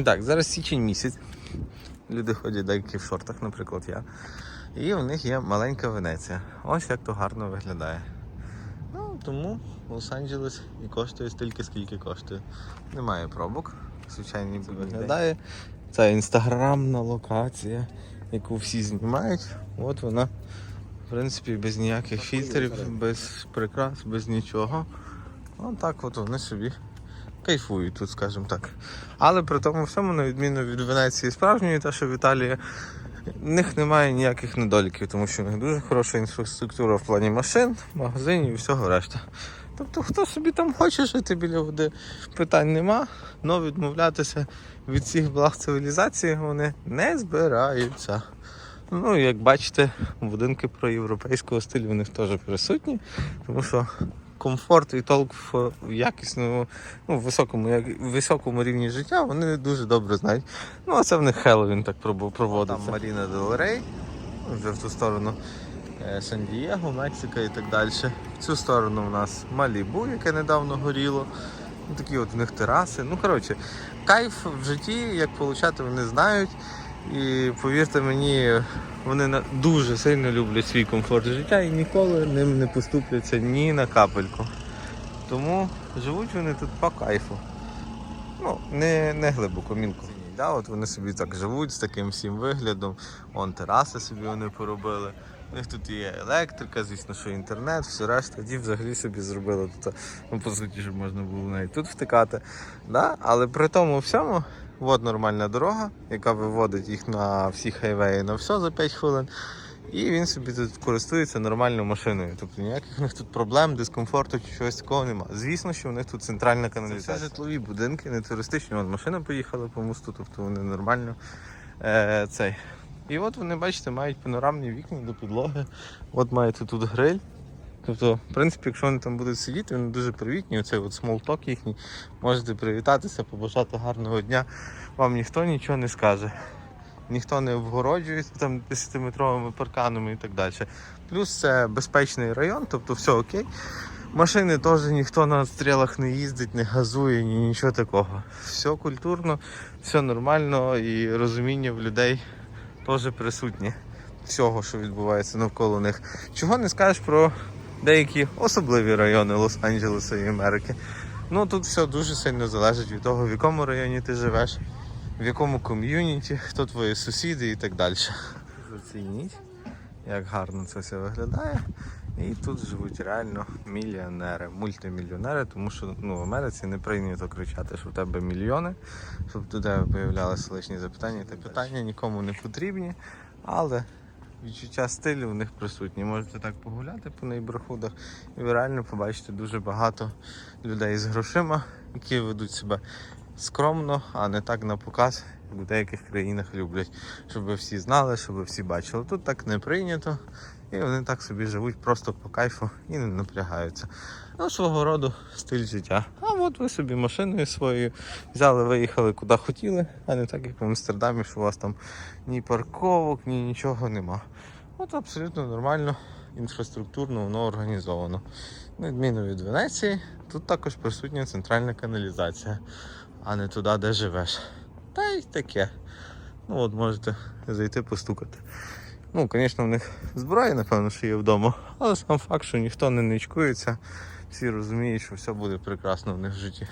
Ну Так, зараз січень місяць. Люди ходять деякі в шортах, наприклад, я. І у них є маленька Венеція. Ось як то гарно виглядає. Ну, тому Лос-Анджелес і коштує стільки, скільки коштує. Немає пробок. Звичайно, ніби виглядає. Це інстаграмна локація, яку всі знімають. От вона, в принципі, без ніяких фільтрів, без прикрас, без нічого. От так от вони собі кайфують тут, скажімо так. Але при тому всьому, на відміну від Венеції справжньої, та що в Італії, в них немає ніяких недоліків, тому що в них дуже хороша інфраструктура в плані машин, магазинів і всього решта. Тобто, хто собі там хоче жити біля води, питань нема, але відмовлятися від всіх благ цивілізації вони не збираються. Ну, як бачите, будинки про європейського стилю у них теж присутні, тому що комфорт і толк в якісному, ну, високому, високому рівні життя вони дуже добре знають. Ну, а це в них Хеллоуін так проводиться. Там Маріна Дел Рей, вже в ту сторону е, Сан-Дієго, Мексика і так далі. В цю сторону у нас Малібу, яке недавно горіло. Ну, Такі от в них тераси. Ну, коротше, кайф в житті, як получати, вони знають. І повірте мені, вони дуже сильно люблять свій комфорт життя і ніколи ним не поступляться ні на капельку. Тому живуть вони тут по кайфу. Ну, не, не глибоко, мілко. Да, от вони собі так живуть з таким всім виглядом. Вон тераси собі вони поробили. У них тут є електрика, звісно, що інтернет, все решта. Тоді взагалі собі зробили тут, ну, по суті, щоб можна було навіть тут втикати. Да? Але при тому всьому, от нормальна дорога, яка виводить їх на всі хайвеї на все за 5 хвилин. І він собі тут користується нормальною машиною. Тобто ніяких у них тут проблем, дискомфорту чи чогось такого немає. Звісно, що у них тут центральна каналізація. Це житлові будинки, не туристичні. Вон машина поїхала по мосту, тобто вони нормально е, цей. І от вони, бачите, мають панорамні вікна до підлоги. От маєте тут гриль. Тобто, в принципі, якщо вони там будуть сидіти, вони дуже привітні. Оцей от смолток їхній. Можете привітатися, побажати гарного дня. Вам ніхто нічого не скаже. Ніхто не обгороджує там 10-метровими парканами і так далі. Плюс це безпечний район, тобто все окей. Машини теж ніхто на стрілах не їздить, не газує, ні нічого такого. Все культурно, все нормально і розуміння в людей теж присутнє всього, що відбувається навколо них. Чого не скажеш про деякі особливі райони Лос-Анджелеса і Америки. Ну тут все дуже сильно залежить від того, в якому районі ти живеш, в якому ком'юніті, хто твої сусіди і так далі. Оцініть, як гарно це все виглядає. І тут живуть реально мільйонери, мультимільйонери, тому що ну, в Америці не прийнято кричати, що в тебе мільйони, щоб тебе появлялися лишні запитання. Та питання нікому не потрібні, але відчуття стилю в них присутні. Можете так погуляти по нейброхудах, і ви реально побачите дуже багато людей з грошима, які ведуть себе скромно, а не так на показ, як в деяких країнах люблять, щоб всі знали, щоб всі бачили. Тут так не прийнято. І вони так собі живуть просто по кайфу і не напрягаються. Ну, свого роду стиль життя. От ви собі машиною своєю взяли, виїхали куди хотіли, а не так, як в Амстердамі, що у вас там ні парковок, ні нічого нема. От абсолютно нормально, інфраструктурно воно організовано. На відміну від Венеції, тут також присутня центральна каналізація, а не туди, де живеш. Та й таке. Ну от можете зайти постукати. Ну, звісно, в них зброя, напевно, що є вдома, але сам факт, що ніхто не ничкується, всі розуміють, що все буде прекрасно в них в житті.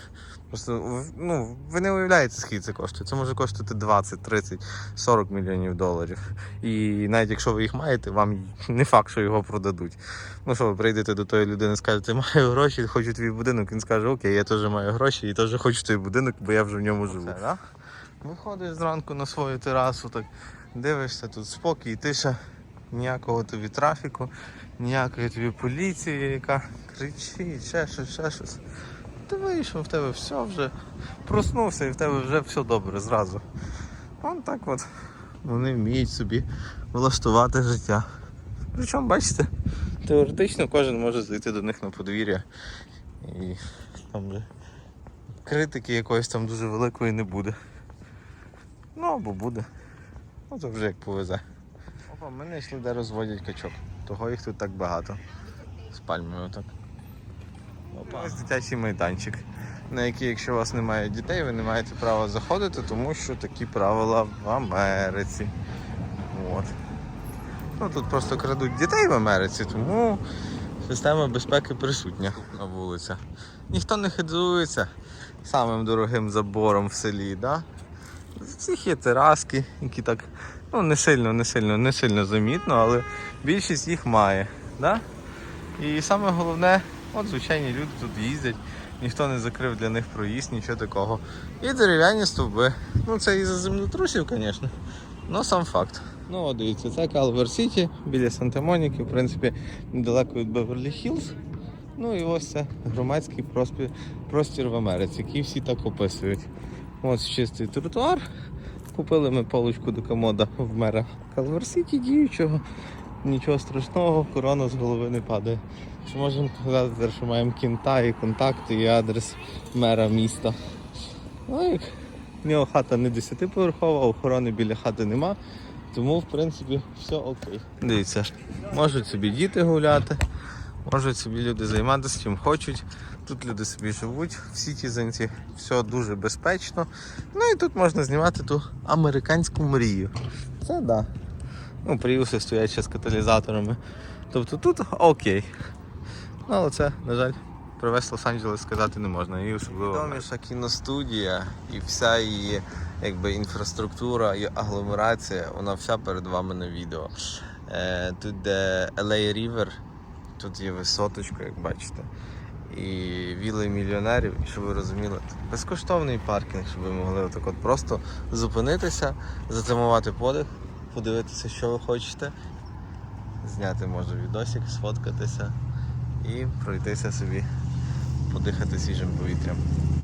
Просто ну, ви не уявляєте, скільки це коштує. Це може коштувати 20, 30, 40 мільйонів доларів. І навіть якщо ви їх маєте, вам не факт, що його продадуть. Ну що, ви прийдете до тої людини, скажете, маю гроші, хочу твій будинок. Він скаже, окей, я теж маю гроші і теж хочу твій будинок, бо я вже в ньому живу. Це, да? Виходиш зранку на свою терасу, так дивишся, тут спокій, тиша, ніякого тобі трафіку, ніякої тобі поліції, яка кричить, ще щось, ще щось. Ти вийшов, в тебе все вже проснувся і в тебе вже все добре зразу. Вон так от вони вміють собі влаштувати життя. Причому, бачите, теоретично кожен може зайти до них на подвір'я і там вже критики якоїсь там дуже великої не буде. Ну або буде. Ну то вже як повезе. Опа, ми знайшли, де розводять качок. Того їх тут так багато. З пальмою отак. Опа. Ось дитячий майданчик. на які, якщо у вас немає дітей, ви не маєте права заходити, тому що такі правила в Америці. От. Ну, тут просто крадуть дітей в Америці, тому система безпеки присутня на вулицях. Ніхто не хизується самим дорогим забором в селі. Да? У всіх є тераски, які так ну, не сильно, не сильно, не сильно замітно, але більшість їх має. Да? І саме головне, от звичайні люди тут їздять, ніхто не закрив для них проїзд, нічого такого. І дерев'яні стовби. Ну це і за землетрусів, звісно. Ну сам факт. Ну, от дивіться, це Калвер Сіті біля Санта-Моніки, в принципі, недалеко від Беверлі Хіллз. Ну і ось це громадський простір в Америці, який всі так описують. Ось чистий тротуар. Купили ми полочку до комода в мера Калвер Сіті діючого. Нічого страшного, корона з голови не падає. Що можемо казати, що маємо кінта і контакти, і адрес мера міста. Ну як в нього хата не 10-поверхова, охорони біля хати нема. Тому, в принципі, все окей. Дивіться, можуть собі діти гуляти, можуть собі люди займатися чим хочуть. Тут люди собі живуть в Сітізенці, все дуже безпечно. Ну і тут можна знімати ту американську мрію. Це да. Ну, пріуси стоять ще з каталізаторами. Тобто тут окей. Ну, але це, на жаль, про весь Лос-Анджелес сказати не можна. І особливо. Відоміша кіностудія і вся її якби, інфраструктура і агломерація, вона вся перед вами на відео. Е, тут де LA River, тут є висоточка, як бачите. І віли мільйонерів, щоб ви розуміли, безкоштовний паркінг, щоб ви могли отак от просто зупинитися, затримувати подих, подивитися, що ви хочете, зняти може відосик, сфоткатися і пройтися собі, подихати свіжим повітрям.